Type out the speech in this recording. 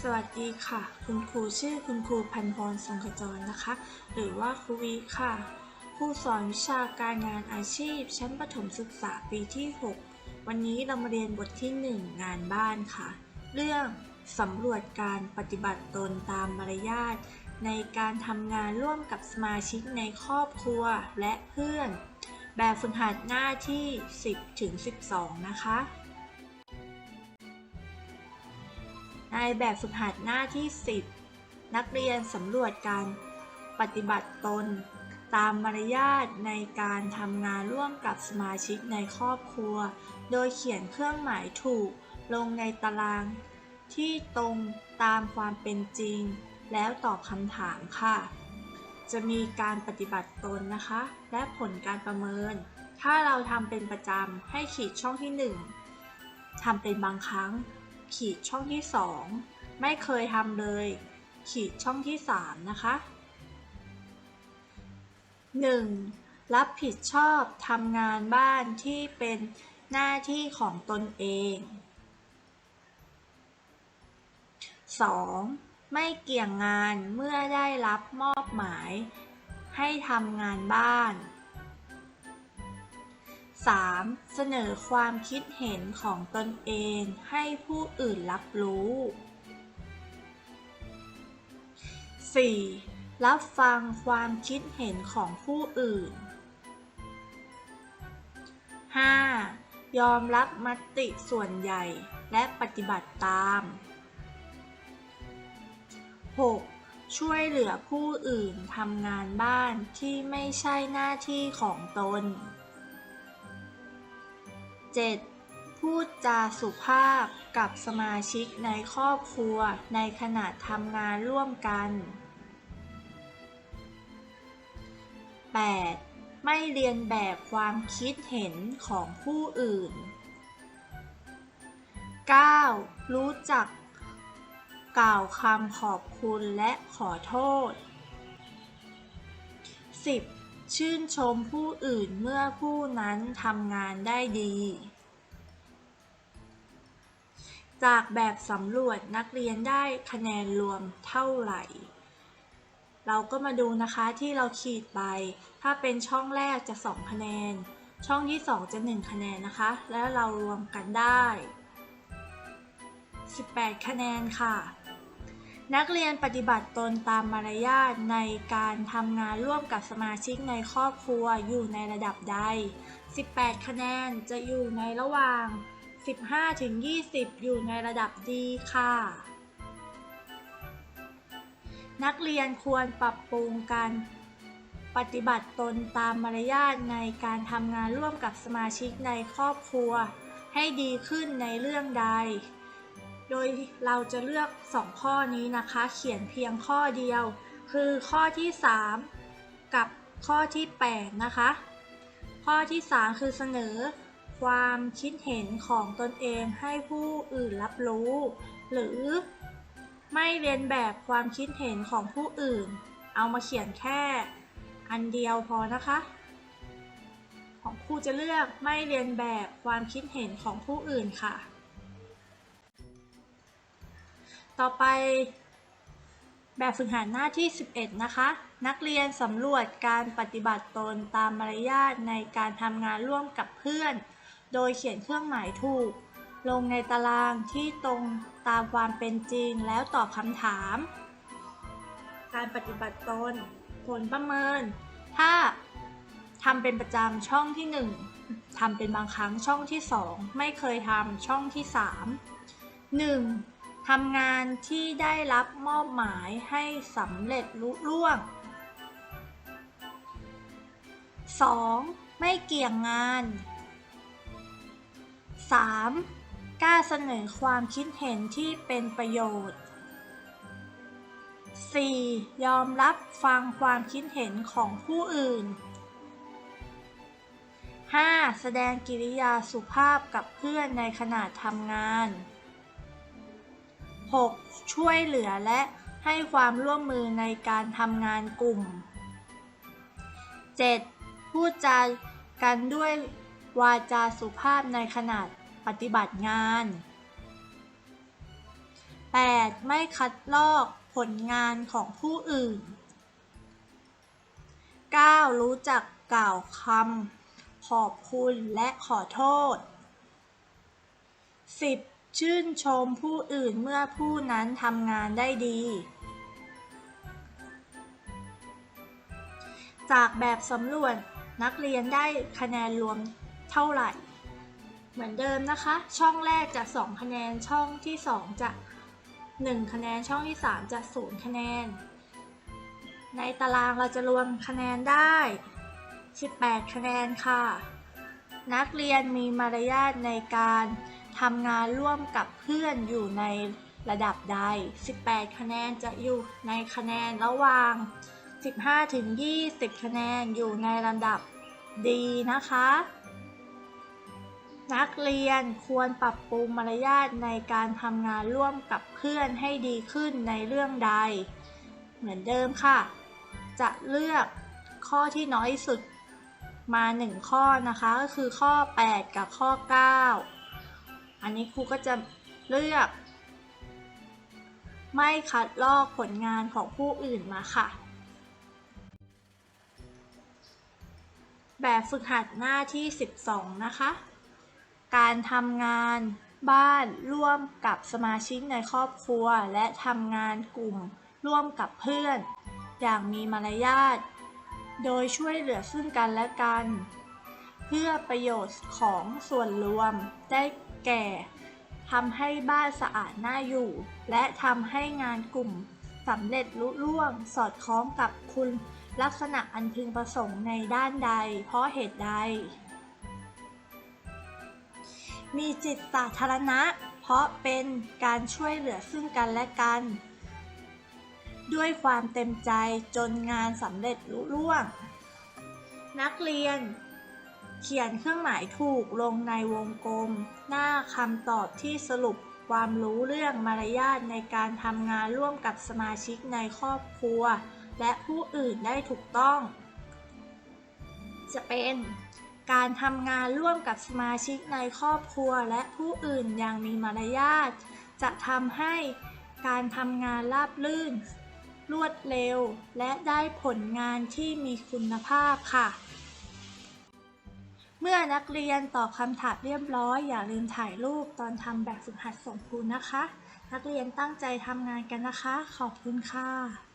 สวัสดีค่ะ คุณครูชื่อคุณครูพันพรสังขจรนะคะ หรือว่าครูวิค่ะครูสอนวิชาการงานอาชีพ ชั้นประถมศึกษาปีที่ 6 วันนี้เรามาเรียนบทที่ 1 งานบ้านค่ะ เรื่องสำรวจการปฏิบัติตนตามมารยาทในการทำงานร่วมกับสมาชิกในครอบครัวและเพื่อน แบบฝึกหัดหน้าที่ 10ถึง12 นะคะ ในแบบฝึกหัดหน้าที่ 10 นักเรียนสำรวจการปฏิบัติตน ตามมารยาทในการทำงานร่วมกับสมาชิกในครอบครัว โดยเขียนเครื่องหมายถูกลงในตาราง ที่ตรงตามความเป็นจริง แล้วตอบคำถามค่ะ จะมีการปฏิบัติตนนะคะ และผลการประเมิน ถ้าเราทำเป็นประจำให้ขีดช่องที่ 1ทำเป็นบางครั้ง ขีดช่องที่ 2 ไม่เคยทำเลย ขีดช่องที่ 3 นะคะ 1. รับผิดชอบทำงานบ้านที่เป็นหน้าที่ของตนเอง 2. ไม่เกี่ยงงานเมื่อได้รับมอบหมาย ให้ทำงานบ้าน 3. เสนอความคิดเห็นของตนเองให้ผู้อื่นรับรู้ 4. รับฟังความคิดเห็นของผู้อื่น 5. ยอมรับมติส่วนใหญ่และปฏิบัติตาม 6. ช่วยเหลือผู้อื่นทำงานบ้านที่ไม่ใช่หน้าที่ของตน 7. พูดจาสุภาพกับสมาชิกในครอบครัวในขณะทำงานร่วมกัน 8. ไม่เรียนแบบความคิดเห็นของผู้อื่น 9. รู้จัก กล่าวคำขอบคุณและขอโทษ 10. ชื่นชมผู้อื่นเมื่อผู้นั้นทำงานได้ดี จากแบบสำรวจนักเรียนได้คะแนนรวมเท่าไหร่ เราก็มาดูนะคะที่เราขีดไป ถ้าเป็นช่องแรกจะ 2 คะแนน ช่องที่ 2 จะ 1 คะแนนนะคะ แล้วเรารวมกันได้ 18 คะแนนค่ะ นักเรียนปฏิบัติตนตามมารยาทในการทำงานร่วมกับสมาชิกในครอบครัวอยู่ในระดับใด 18 คะแนนจะอยู่ในระหว่าง 15ถึง20 อยู่ในระดับดีค่ะ นักเรียนควรปรับปรุงการปฏิบัติตนตามมารยาทในการทำงานร่วมกับสมาชิกในครอบครัว ให้ดีขึ้นในเรื่องใด โดยเราจะเลือก 2 ข้อนี้นะคะ เขียนเพียงข้อเดียว คือข้อที่ 3 กับข้อที่ 8 นะคะ ข้อที่ 3 คือเสนอ ความคิดเห็นของตนเองให้ผู้อื่นรับรู้ หรือไม่เรียนแบบความคิดเห็นของผู้อื่น เอามาเขียนแค่ อันเดียวพอนะคะ ของครูจะเลือกไม่เรียนแบบความคิดเห็นของผู้อื่นค่ะ ต่อไป แบบฝึกหัดหน้าที่ 11 นะคะ นักเรียนสำรวจการปฏิบัติตนตามมารยาทในการทำงานร่วมกับเพื่อน โดยเขียนเครื่องหมายถูก ลงในตารางที่ตรงตามความเป็นจริงแล้วตอบคำถาม การปฏิบัติตน ผลประเมิน ถ้าทำเป็นประจำช่องที่ 1ทำเป็นบางครั้งช่องที่ 2 ไม่เคยทำช่องที่ 3 1. ทำงานที่ได้รับมอบหมายให้สำเร็จลุล่วง 2. ไม่เกี่ยงงาน 3. กล้าเสนอความคิดเห็นที่เป็นประโยชน์ 4. ยอมรับฟังความคิดเห็นของผู้อื่น 5. แสดงกิริยาสุภาพกับเพื่อนในขณะทำงาน 6. ช่วยเหลือและให้ความร่วมมือในการทำงานกลุ่ม 7. พูดจากันด้วย วาจาสุภาพในขณะปฏิบัติงาน 8. ไม่คัดลอกผลงานของผู้อื่น 9. รู้จักกล่าวคำขอบคุณและขอโทษ 10. ชื่นชมผู้อื่นเมื่อผู้นั้นทำงานได้ดี จากแบบสำรวจนักเรียนได้คะแนนรวม เท่าไหร่ เหมือนเดิมนะคะ ช่องแรกจะ 2 คะแนน ช่องที่ 2 จะ 1 คะแนน ช่องที่ 3 จะ 0 คะแนน ในตารางเราจะรวมคะแนนได้ 18 คะแนนค่ะ นักเรียนมีมารยาทในการทำงานร่วมกับเพื่อนอยู่ในระดับใด 18 คะแนนจะอยู่ในคะแนนระหว่าง 15 ถึง 20 คะแนนอยู่ในลำดับดีนะคะ นักเรียนควรปรับปรุงมารยาทในการทำงานร่วมกับเพื่อนให้ดีขึ้นในเรื่องใด เหมือนเดิมค่ะ จะเลือกข้อที่น้อยสุดมา 1 ข้อนะคะก็คือข้อ 8 กับข้อ 9 อันนี้ครูก็จะเลือก ไม่คัดลอกผลงานของผู้อื่นมาค่ะ แบบฝึกหัดหน้าที่ 12 นะคะ การทำงานบ้านร่วมกับสมาชิกในครอบครัว และทำงานกลุ่มร่วมกับเพื่อน อย่างมีมารยาท โดยช่วยเหลือซึ่งกันและกัน เพื่อประโยชน์ของส่วนรวมได้แก่ทำให้บ้านสะอาดน่าอยู่ และทำให้งานกลุ่มสำเร็จลุล่วงสอดคล้องกับคุณลักษณะอันพึงประสงค์ในด้านใด เพราะเหตุใด มีจิตสาธารณะ เพราะเป็นการช่วยเหลือซึ่งกันและกัน ด้วยความเต็มใจจนงานสำเร็จลุล่วง นักเรียน เขียนเครื่องหมายถูกลงในวงกลม หน้าคำตอบที่สรุปความรู้เรื่องมารยาทในการทำงานร่วมกับสมาชิกในครอบครัว และผู้อื่นได้ถูกต้อง จะเป็น การทำงานร่วมกับสมาชิกในครอบครัวและผู้อื่นอย่างมีมารยาท จะทำให้การทำงานราบรื่น รวดเร็ว และได้ผลงานที่มีคุณภาพค่ะ เมื่อนักเรียนตอบคำถามเรียบร้อย อย่าลืมถ่ายรูปตอนทำแบบฝึกหัดส่งครูนะคะ นักเรียนตั้งใจทำงานกันนะคะ ขอบคุณค่ะ